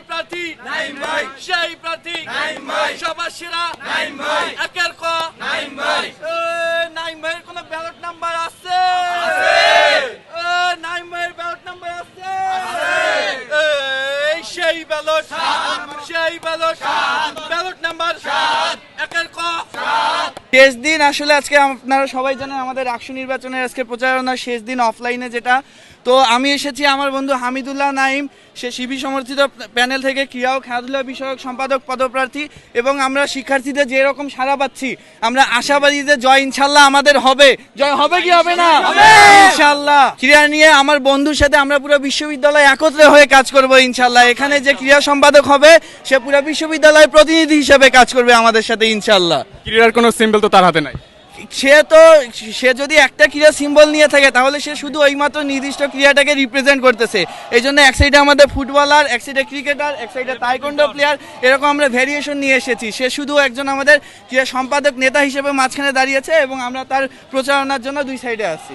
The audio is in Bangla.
প্রার্থী নাইম ভাই। সেই প্রার্থী নাইম ভাই। সবার সেরা নাইম ভাই। একের ক নাইম ভাই। নাইম ভাইয়ের কোনো ব্যালট নাম্বার আছে নাইম ভাইয়ের ব্যালট নাম্বার আছে সেই ব্যালট সেই ব্যালট ব্যালট নাম্বার শেষ দিন আসলে আজকে আপনারা সবাই জানেন আমাদের রাষ্ট্র নির্বাচনের আজকে প্রচারণার শেষ দিন অফলাইনে যেটা। তো আমি এসেছি আমার বন্ধু হামিদুল্লাহ নাইম সে শিবি সমর্থিত প্যানেল থেকে ক্রীড়া ও খেলাধুলা বিষয়ক সম্পাদক পদপ্রার্থী এবং আমরা শিক্ষার্থীদের যে রকম সারা পাচ্ছি আমরা আশাবাদী যে জয় ইনশাল্লাহ আমাদের হবে। জয় হবে কি হবে না? ইনশাল্লাহ। ক্রীড়া নিয়ে আমার বন্ধুর সাথে আমরা পুরো বিশ্ববিদ্যালয় একত্রে হয়ে কাজ করব ইনশাল্লাহ। এখানে যে ক্রীড়া সম্পাদক হবে সে পুরো বিশ্ববিদ্যালয়ের প্রতিনিধি হিসেবে কাজ করবে আমাদের সাথে ইনশাল্লাহ। ক্রীড়ার কোনো সিম্বল তো তার হাতে নাই। সে তো, সে যদি একটা ক্রীড়া সিম্বল নিয়ে থাকে, তাহলে সে শুধু ওইমাত্র নির্দিষ্ট ক্রীড়াটাকে রিপ্রেজেন্ট করতেছে। এই জন্য এক সাইডে আমাদের ফুটবলার এক সাইডে ক্রিকেটার এক সাইডে তাইকন্ডো প্লেয়ার এরকম আমরা ভ্যারিয়েশন নিয়ে এসেছি। সে শুধু একজন আমাদের ক্রীড়া সম্পাদক নেতা হিসেবে মাঝখানে দাঁড়িয়েছে এবং আমরা তার প্রচারণার জন্য দুই সাইডে আছি।